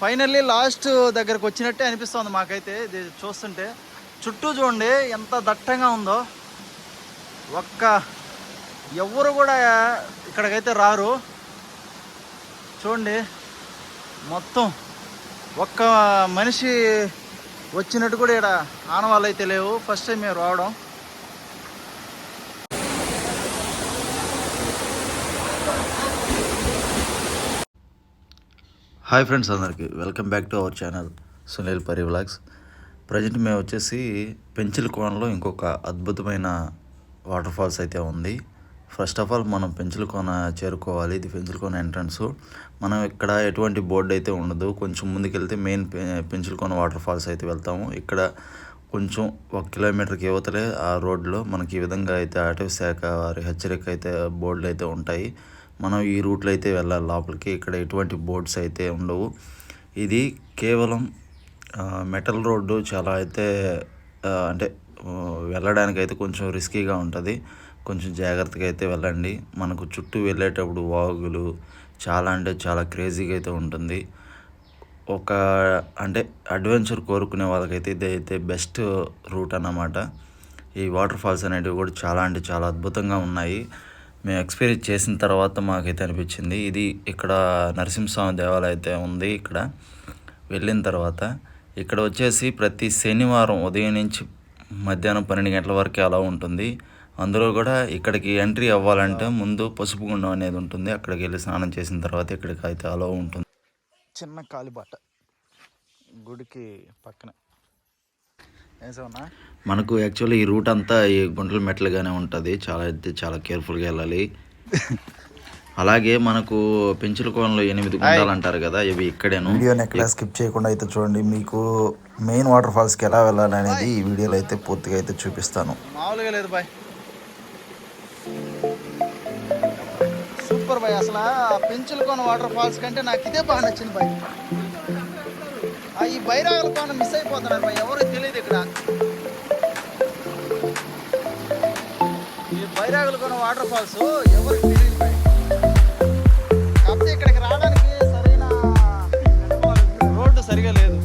Finally last దగ్గరకు వచ్చినట్టే అనిపిస్తుంది మాకైతే. ఇది చూస్తుంటే చుట్టూ చూడండి ఎంత దట్టంగా ఉందో. ఒక్క ఎవరు కూడా ఇక్కడికైతే రారు. చూడండి మొత్తం ఒక్క మనిషి వచ్చినట్టు కూడా ఇక్కడ ఆనవాళ్ళు అయితే లేవు. ఫస్ట్ టైం మేము రావడం. హాయ్ ఫ్రెండ్స్ అందరికీ. Welcome back to our channel Sunil Pari vlogs. Present మేము వచ్చేసి పెంచిల్ కోనలో ఇంకొక అద్భుతమైన వాటర్ ఫాల్స్ అయితే ఉంది. ఫస్ట్ ఆఫ్ ఆల్ మనం పెంచిల్ కోన చేరుకోవాలి. ఇది పెంచిల్ కోన ఎంట్రన్స్ మనం ఇక్కడ ఎటువంటి బోర్డు అయితే ఉండదు. కొంచెం ముందుకెళ్తే main Penchal Kona water falls అయితే వెళ్తాము. ఇక్కడ కొంచెం ఒక కిలోమీటర్కి యువతలే ఆ రోడ్లో మనకి ఈ విధంగా అయితే అటవీ శాఖ వారి హెచ్చరిక అయితే బోర్డులు అయితే ఉంటాయి. మనం ఈ రూట్లో అయితే వెళ్ళాలి. లోపలికి ఇక్కడ ఎటువంటి బోర్డ్స్ అయితే ఉండవు. ఇది కేవలం మెటల్ రోడ్డు చాలా అయితే అంటే వెళ్ళడానికి అయితే కొంచెం రిస్కీగా ఉంటుంది. కొంచెం జాగ్రత్తగా అయితే వెళ్ళండి. మనకు చుట్టూ వెళ్ళేటప్పుడు వాగులు చాలా అంటే చాలా క్రేజీగా అయితే ఉంటుంది. ఒక అంటే అడ్వెంచర్ కోరుకునే వాళ్ళకైతే ఇది అయితే బెస్ట్ రూట్ అన్నమాట. ఈ వాటర్ ఫాల్స్ అనేటివి కూడా చాలా అంటే చాలా అద్భుతంగా ఉన్నాయి. మేము ఎక్స్పీరియన్స్ చేసిన తర్వాత మాకైతే అనిపించింది. ఇది ఇక్కడ నరసింహస్వామి దేవాలయం అయితే ఉంది ఇక్కడ. వెళ్ళిన తర్వాత ఇక్కడ వచ్చేసి ప్రతి శనివారం ఉదయం నుంచి మధ్యాహ్నం పన్నెండు గంటల వరకు అలా ఉంటుంది. అందులో కూడా ఇక్కడికి ఎంట్రీ అవ్వాలంటే ముందు పసుపు గుండం అనేది ఉంటుంది. అక్కడికి వెళ్ళి స్నానం చేసిన తర్వాత ఇక్కడికి అయితే అలా ఉంటుంది. చిన్న కాలిబాట గుడికి పక్కన. మనకు యాక్చువల్లీ ఈ రూట్ అంతా ఈ గుంటల మెట్లుగానే ఉంటుంది. చాలా అయితే చాలా కేర్ఫుల్గా వెళ్ళాలి. అలాగే మనకు పెంచుల కోనలో ఎనిమిది గుండాలు అంటారు కదా ఇవి ఇక్కడేను. వీడియోని ఎక్కడ స్కిప్ చేయకుండా అయితే చూడండి. మీకు మెయిన్ వాటర్ ఫాల్స్కి ఎలా వెళ్ళాలి అనేది ఈ వీడియోలో అయితే పూర్తిగా అయితే చూపిస్తాను. మామూలుగా లేదు బాయ్. Super boy. అసలు పెంచుల కోన వాటర్ ఫాల్స్ కంటే నాకు ఇదే బాగా నచ్చింది బాయ్. ఈ బైరాగల కోన మిస్ అయిపోతున్నారు బాయ్ ఎవరు తెలియదు ఇక్కడ. ఈ బైరాగల కోన వాటర్ ఫాల్స్ ఎవరికి తెలియదు కాకపోతే ఇక్కడికి రావడానికి సరైన రోడ్డు సరిగా లేదు.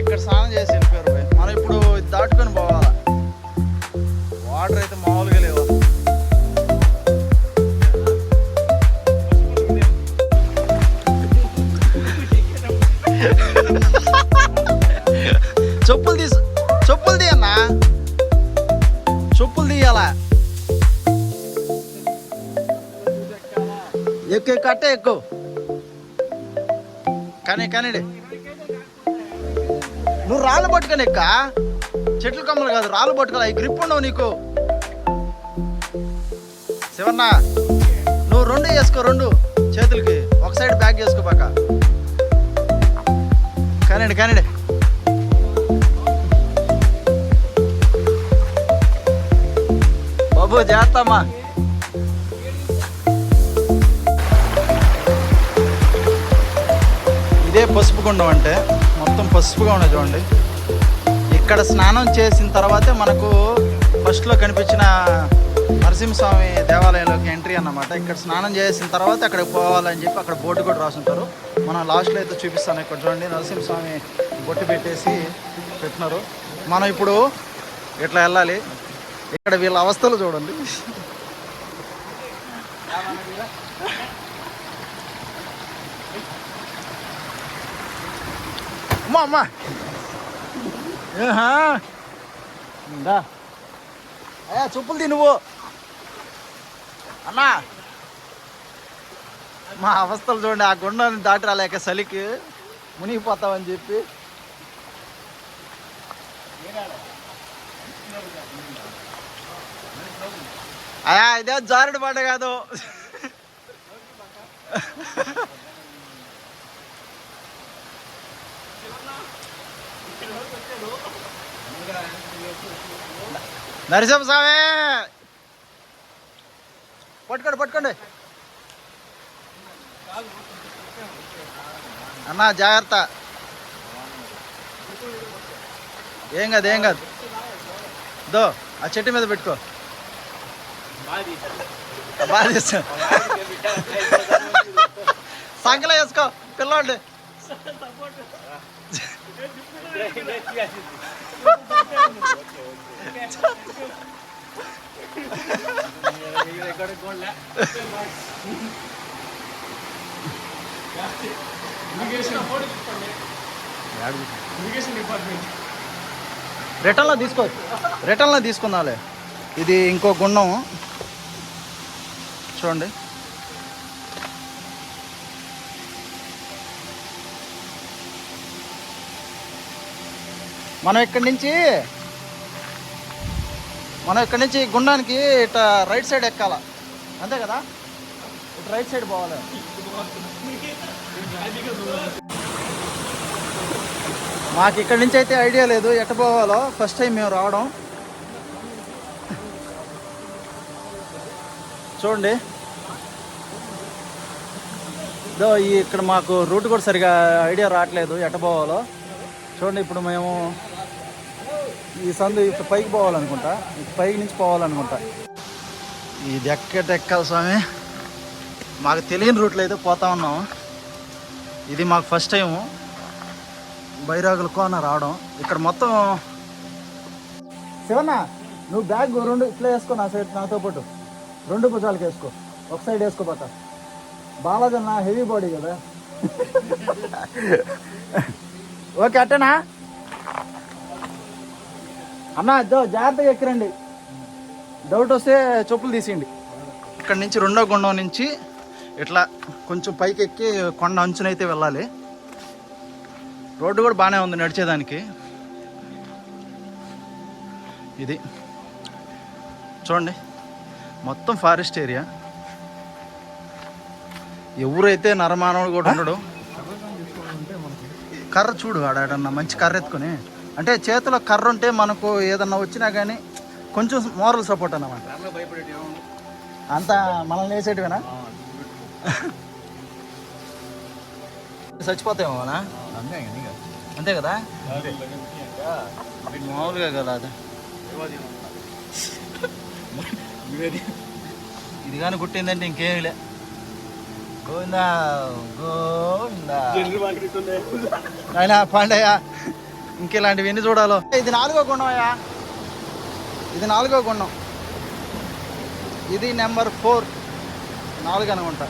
ఇక్కడ స్నానం చేసి వెళ్ళిపోయారు బాయ్ మనం ఇప్పుడు ఇది దాటుకొని పోవాలా? వాటర్ అయితే మామూలుగా లేవు. ఎక్కు కానీ కానీ నువ్వు రాళ్ళు పట్టుకొని ఎక్క. చెట్లు కమ్మలు కాదు రాళ్ళు పట్టుకోవాలి ఈ గ్రిప్ ఉండవు నీకు. శివన్న నువ్వు రెండు వేసుకో రెండు చేతులకి. ఒక సైడ్ బ్యాగ్ చేసుకో పక్క. కానండి కానండి బాబు చేస్తామా ఇదే పసుపు గుండం అంటే మొత్తం పసుపుగా ఉన్నది చూడండి. ఇక్కడ స్నానం చేసిన తర్వాతే మనకు ఫస్ట్లో కనిపించిన నరసింహస్వామి దేవాలయంలోకి ఎంట్రీ అన్నమాట. ఇక్కడ స్నానం చేసిన తర్వాత అక్కడికి పోవాలని చెప్పి అక్కడ బోర్డు కూడా రాసుంటారు. మనం లాస్ట్లో అయితే చూపిస్తాను ఇక్కడ చూడండి. నరసింహస్వామి బొట్టు పెట్టేసి పెట్టినారు. మనం ఇప్పుడు ఇట్లా వెళ్ళాలి. ఇక్కడ వీళ్ళ అవస్థలు చూడండి. అమ్మా అమ్మా ఏహా? ఇందా అయ్యా చెప్పులు తీ నువ్వు. అన్నా మా అవస్థలు చూడండి ఆ గుండాన్ని దాటి రాలేక చలికి మునిగిపోతామని చెప్పి. అయ్యా ఇదే జారుడు పడ్డ కాదు. నరసింహ స్వామి! పట్టుకోండి పట్టుకోండి. అన్న జాగ్రత్త. ఏం కాదు ఏం కాదు. దో ఆ చెట్టు మీద పెట్టుకో. బాధిస్తా సంకల వేసుకో పిల్లోండి రిటర్న్లో తీసుకో. రిటర్న్లో తీసుకుందాంలే. ఇది ఇంకో గుండం చూడండి. మనం ఇక్కడి నుంచి మనం ఇక్కడి నుంచి గుండానికి ఇట రైట్ సైడ్ ఎక్కాల. అంతే కదా? ఇటు రైట్ సైడ్ పోవాలి. మాకు ఇక్కడి నుంచి అయితే ఐడియా లేదు ఎట్ట పోవాలో. ఫస్ట్ టైం మేము రావడం. చూడండి. ఇదో ఇక్కడ మాకు రూట్ కూడా సరిగా ఐడియా రావట్లేదు ఎట్ట పోవాలో. చూడండి ఇప్పుడు మేము ఈ సందు ఇటు పైకి పోవాలనుకుంటా. పైకి నుంచి పోవాలనుకుంటా. ఇది ఎక్కట ఎక్కాలి స్వామి? మాకు తెలియని రూట్లో అయితే పోతా ఉన్నాము. ఇది మాకు ఫస్ట్ టైము బైరాగుల కోన రావడం. ఇక్కడ మొత్తం శివన్న నువ్వు బ్యాగ్ రెండు ఇట్లా వేసుకో నా సైడ్ నాతో పాటు. రెండు భుజాలకు వేసుకో. ఒక సైడ్ వేసుకోపోతా బాలాజీ నా హెవీ బాడీ కదా. ఓకే అట్టనా? అన్న జో జాగ్రత్తగా ఎక్కిరండి. డౌట్ వస్తే చెప్పులు తీసేయండి. ఇక్కడ నుంచి రెండో గుండం నుంచి ఇట్లా కొంచెం పైకి ఎక్కి కొండ అంచునైతే వెళ్ళాలి. రోడ్డు కూడా బాగానే ఉంది నడిచేదానికి. ఇది. చూడండి. మొత్తం ఫారెస్ట్ ఏరియా. ఎవరైతే నరమానవుడు కూడా ఉండడు కర్ర చూడు ఆడన్నా మంచి కర్ర ఎత్తుకొని. అంటే చేతిలో కర్ర ఉంటే మనకు ఏదన్నా వచ్చినా కానీ కొంచెం మోరల్ సపోర్ట్ అన్నమాట. అంతా మనల్ని వేసేటివేనా? చచ్చిపోతామోనా అంతే కదా? మామూలుగా కదా అది. ఇది కానీ కుట్టిందంటే ఇంకేమీ లే. గోవిందా గోవిందా. ఆయన పాండయ్య ఇంకెలాంటివి ఎన్ని చూడాలో? ఇది నాలుగో గుండం ఇది నాలుగో గుండం ఇది నెంబర్ ఫోర్. నాలుగు అనుకుంటా.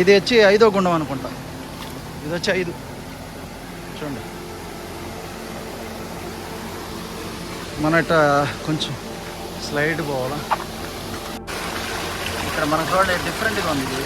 ఇది వచ్చి ఐదో గుండం అనుకుంటా. ఇది వచ్చి ఐదు. చూడండి. మన కొంచెం స్లైడ్ పోవాలా? ఇక్కడ మనకు చూడండి డిఫరెంట్గా ఉంది ఇది.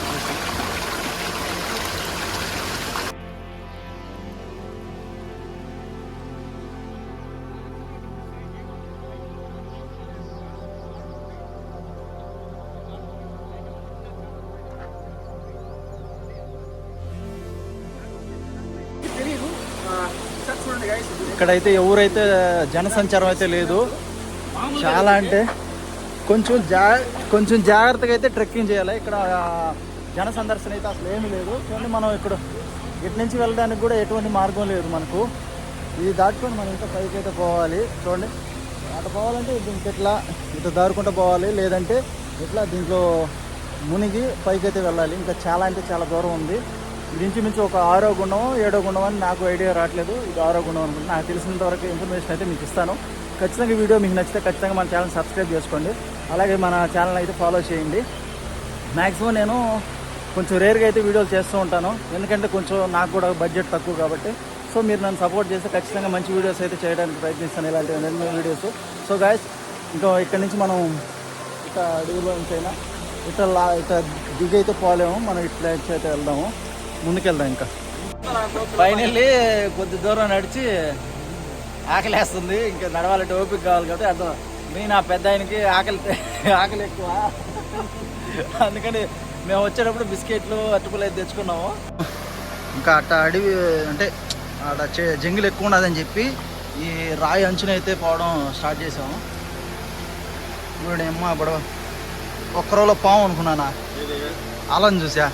ఇక్కడైతే ఎవరైతే జనసంచారం అయితే లేదు. చాలా అంటే కొంచెం జా కొంచెం జాగ్రత్తగా అయితే ట్రెక్కింగ్ చేయాలి. ఇక్కడ జన సందర్శన అయితే అసలు ఏమీ లేదు. చూడండి మనం ఇక్కడ ఇటు నుంచి వెళ్ళడానికి కూడా ఎటువంటి మార్గం లేదు మనకు. ఇది దాటుకొని మనం ఇంకా పైకి అయితే పోవాలి. చూడండి అటు పోవాలంటే దీనికి ఇట్లా ఇటు దారుకుంటూ పోవాలి. లేదంటే ఇట్లా దీంట్లో మునిగి పైకి అయితే వెళ్ళాలి. ఇంకా చాలా అంటే చాలా దూరం ఉంది. ఇది ఇంచుమించు ఒక ఆరో గుండం ఏడో గుండం అని నాకు ఐడియా రావట్లేదు. ఇది ఆరో గుండం అనుకుంటున్నా. నాకు తెలిసినంత వరకు ఇన్ఫర్మేషన్ అయితే మీకు ఇస్తాను. ఖచ్చితంగా వీడియో మీకు నచ్చితే ఖచ్చితంగా మన ఛానల్ సబ్స్క్రైబ్ చేసుకోండి. అలాగే మన ఛానల్ అయితే ఫాలో చేయండి. మ్యాక్సిమం నేను కొంచెం రేర్గా అయితే వీడియోలు చేస్తూ ఉంటాను. ఎందుకంటే కొంచెం నాకు కూడా బడ్జెట్ తక్కువ కాబట్టి. సో మీరు నన్ను సపోర్ట్ చేస్తే ఖచ్చితంగా మంచి వీడియోస్ అయితే చేయడానికి ప్రయత్నిస్తాను ఇలాంటి ఎన్నో వీడియోస్. సో గాయస్ ఇంకా ఇక్కడ నుంచి మనం ఇట్లా అడుగులో నుంచి అయినా ఇట్లా లా ఇట్లా దిగి అయితే పోలేము. మనం ఇట్లా అయితే వెళ్దాము. ముందుకెళ్దాం ఇంకా. ఫైనల్లీ కొద్ది దూరం నడిచి ఆకలేస్తుంది. ఇంకా నడవాలంటే ఓపిక కావాలి కాబట్టి అర్థం మీ నా పెద్ద ఆయనకి ఆకలి ఆకలి ఎక్కువ. అందుకని మేము వచ్చేటప్పుడు బిస్కెట్లు అట్టుకులు అయితే తెచ్చుకున్నాము. ఇంకా అట్ట అడవి అంటే అక్కడ చె- జంగిల్ ఎక్కువ ఉన్నదని చెప్పి ఈ రాయి అంచున అయితే పోవడం స్టార్ట్ చేసాము ఇప్పుడు అమ్మ ఇప్పుడు ఒక్క రోజులో పాము అనుకున్నానా? అలా చూసా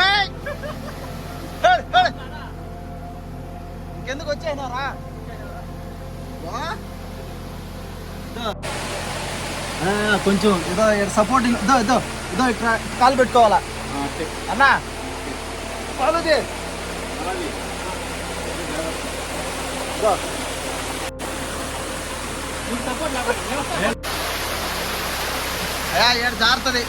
ఏయ్! కిందకు వచ్చేసినా రా వా. ఇదో. ఆ, కొంచెం ఇదో సపోర్టింగ్ ఇదో ఇదో ఇదో ఇక్కడ కాలు పెట్టుకోవాలా అన్నా పాలది ఇదో. అయ్యా ఏడు జారుతుంది.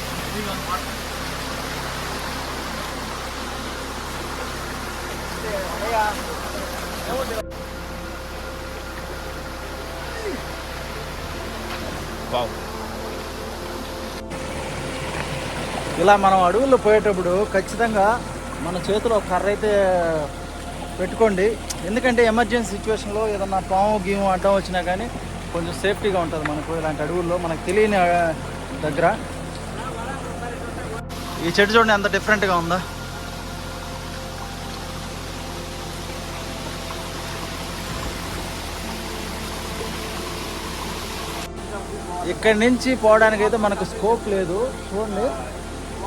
ఇలా మనం అడవుల్లో పోయేటప్పుడు ఖచ్చితంగా మన చేతిలో ఒక కర్ర అయితే పెట్టుకోండి. ఎందుకంటే ఎమర్జెన్సీ సిచ్యువేషన్లో ఏదన్నా పాము గీము అడ్డం వచ్చినా కానీ కొంచెం సేఫ్టీగా ఉంటుంది మనకు ఇలాంటి అడవుల్లో. మనకు తెలియని దగ్గర. ఈ చెట్టు చూడండి ఎంత డిఫరెంట్గా ఉందా. ఇక్కడి నుంచి పోవడానికి అయితే మనకు స్కోప్ లేదు. చూడండి.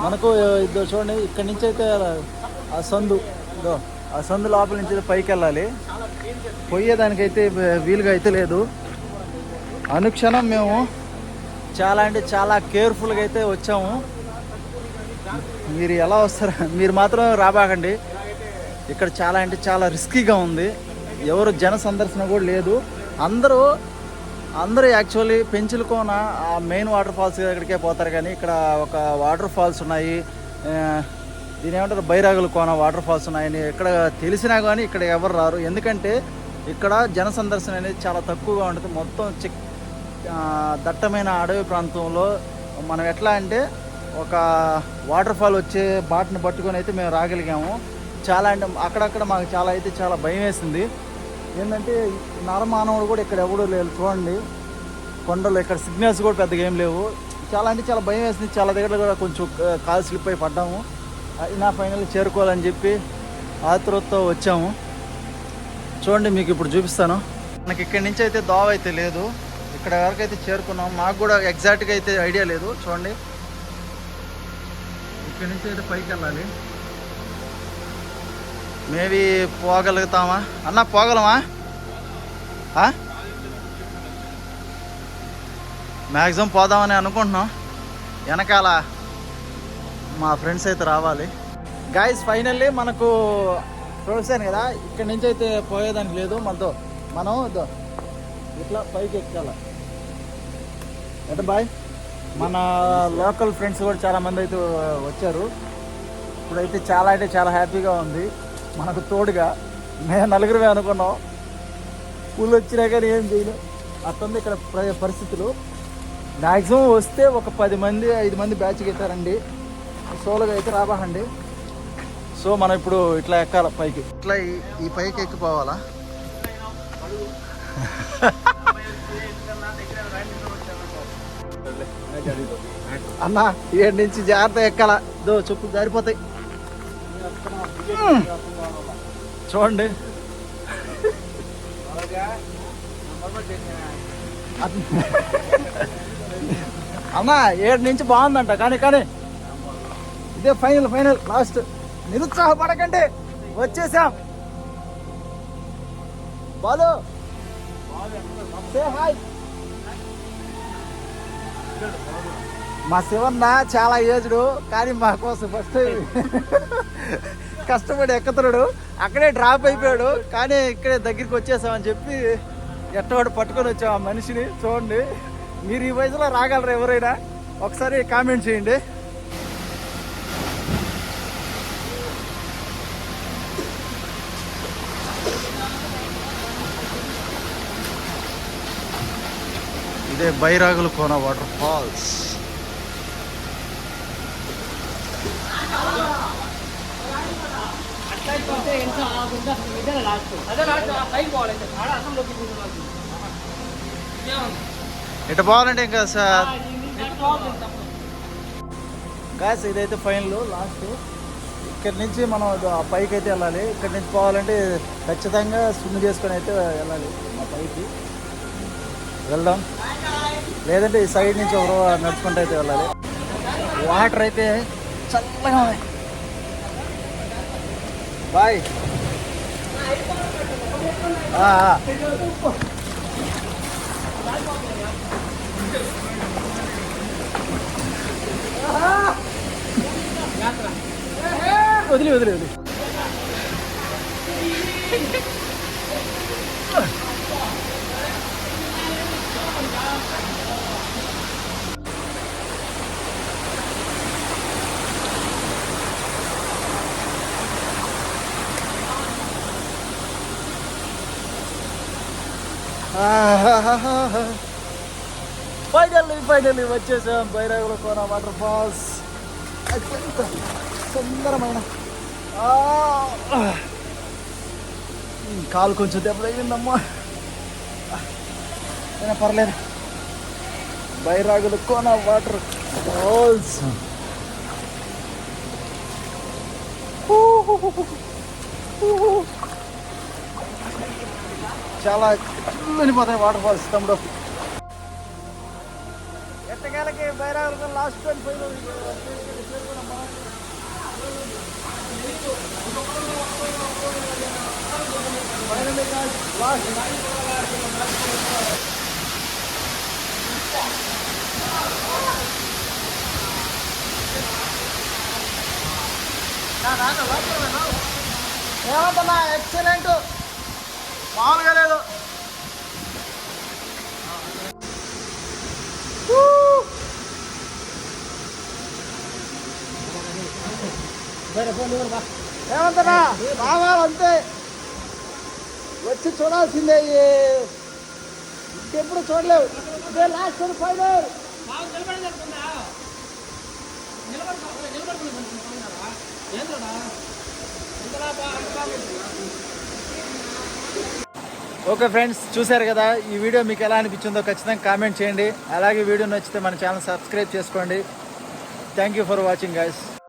మనకు ఇదో చూడండి ఇక్కడి నుంచి అయితే ఆ సందు ఇదో ఆ సందు లోపల నుంచి పైకి వెళ్ళాలి. పోయేదానికైతే వీలుగా అయితే లేదు. అనుక్షణం మేము చాలా అంటే చాలా కేర్ఫుల్గా అయితే వచ్చాము. మీరు ఎలా వస్తారా? మీరు మాత్రం రాబాకండి. ఇక్కడ చాలా అంటే చాలా రిస్కీగా ఉంది. ఎవరు జన సందర్శన కూడా లేదు. అందరూ అందరూ యాక్చువల్లీ పెంచులకోన ఆ మెయిన్ వాటర్ ఫాల్స్ దగ్గరికే పోతారు కానీ ఇక్కడ ఒక వాటర్ ఫాల్స్ ఉన్నాయి. దీని ఏమంటారు? బైరాగుల కోన వాటర్ ఫాల్స్ ఉన్నాయని ఇక్కడ తెలిసినా కానీ ఇక్కడ ఎవరు రారు. ఎందుకంటే ఇక్కడ జన సందర్శన అనేది చాలా తక్కువగా ఉంటుంది. మొత్తం చిక్ దట్టమైన అడవి ప్రాంతంలో మనం ఎట్లా అంటే ఒక వాటర్ ఫాల్ వచ్చే బాటను పట్టుకొని అయితే మేము రాగలిగాము. చాలా అంటే అక్కడక్కడ మాకు చాలా అయితే చాలా భయం వేసింది. ఏంటంటే నరమానవుడు కూడా ఇక్కడ ఎవడూ లేరు చూడండి. కొండలు ఇక్కడ సిగ్నల్స్ కూడా పెద్దగా ఏం లేవు. చాలా అంటే చాలా భయం వేసింది. చాలా దగ్గర కూడా కొంచెం కాలు స్లిప్ అయి పడ్డాము. అయినా ఫైనల్ చేరుకోవాలని చెప్పి ఆతురతో వచ్చాము. చూడండి మీకు ఇప్పుడు చూపిస్తాను. మనకి ఇక్కడి నుంచి అయితే దోవ అయితే లేదు. ఇక్కడ వరకు అయితే చేరుకున్నాం. మాకు కూడా ఎగ్జాక్ట్గా అయితే ఐడియా లేదు. చూడండి. ఇక్కడి నుంచి అయితే పైకి వెళ్ళాలి. మేబీ పోగలుగుతామా? అన్న పోగలమా? మ్యాక్సిమం పోదామని అనుకుంటున్నాం. వెనకాల మా ఫ్రెండ్స్ అయితే రావాలి. గాయస్ ఫైనల్లీ మనకు చూసాను కదా ఇక్కడి నుంచి అయితే పోయేదానికి లేదు. మనతో మనం ఇట్లా పైకి ఎక్కాల. ఎట బాయ్? మన లోకల్ ఫ్రెండ్స్ కూడా చాలా మంది అయితే వచ్చారు. ఇప్పుడైతే చాలా అంటే చాలా హ్యాపీగా ఉంది. మనకు తోడుగా మేము నలుగురమే అనుకున్నాం. పూలు వచ్చినా కానీ ఏం చేయలేం. అట్టుంది ఇక్కడ ప్ర- పరిస్థితులు. మ్యాక్సిమం వస్తే ఒక పది మంది ఐదు మంది బ్యాచ్కి ఎత్తారండి సోలోగా అయితే రాబాహండి సో మనం ఇప్పుడు ఇట్లా ఎక్కాలి పైకి. ఇట్లా ఈ పైకి ఎక్కిపోవాలా? అన్న ఏడు నుంచి జాగ్రత్త ఎక్కాల. దో చెప్పు జారిపోతాయి. చూడండి. అన్న ఏడు నుంచి బాగుందంట. కానీ కానీ. ఇదే ఫైనల్ ఫైనల్ లాస్ట్. నిరుత్సాహపడకండి. వచ్చేసాం. బాలు. Say hi. మా శివన్న చాలా ఏజ్డు కానీ మా కోసం ఫస్ట్ కష్టపడి ఎక్కుతున్నాడు. అక్కడే డ్రాప్ అయిపోయాడు కానీ ఇక్కడే దగ్గరికి వచ్చేసామని చెప్పి ఎట్టవాడు పట్టుకొని వచ్చాం ఆ మనిషిని చూడండి. మీరు ఈ వయసులో రాగలరు ఎవరైనా? ఒకసారి కామెంట్ చేయండి. ఇదే బైరాగుల కోన వాటర్ ఫాల్స్. ఇటు బాగుంటే ఇంకా సార్? గాయస్ ఇదైతే ఫైనల్ లాస్ట్ ఇక్కడ నుంచి మనం ఆ పైకి అయితే వెళ్ళాలి. ఇక్కడ నుంచి పోవాలంటే ఖచ్చితంగా స్విమ్ చేసుకొని అయితే వెళ్ళాలి. మా పైకి. వెళ్దాం. లేదంటే ఈ సైడ్ నుంచి ఎవరో నడుచుకుంటూ అయితే వెళ్ళాలి. వాటర్ అయితే చల్లగా ఉన్నాయి. బాయ్. ఆ, ఆ. వదిలి వదిలి వదిలి. ఫైనల్లీ ఫైనల్లీ వచ్చేసాం. Bairagula Kona water falls. అత్యంత సుందరమైన కాలు కొంచెం దెబ్బ తగిలిందమ్మా. అయినా పర్లేదు. బైరాగుల కోన వాటర్ ఫాల్స్ చాలా వెళ్ళిపోతాయి వాటర్ ఫాల్స్ తమ్ముడు ఎట్టకేలకి బైరాగులకు లాస్ట్ ట్వంటీ ఫైవ్ ఏమంటున్నా ఎక్సలెంట్ మామూలుగా లేదు. ఏమంటున్నా రావాలంతే వచ్చి చూడాల్సిందే. ఇంకెప్పుడు చూడలేవు. ఇదే లాస్ట్ ఫైనల్ ఓకే ఫ్రెండ్స్ చూశారు కదా ఈ వీడియో మీకు ఎలా అనిపించిందో ఖచ్చితంగా కామెంట్ చేయండి. అలాగే వీడియో నచ్చితే మన ఛానల్ సబ్స్క్రైబ్ చేసుకోండి. Thank you for watching guys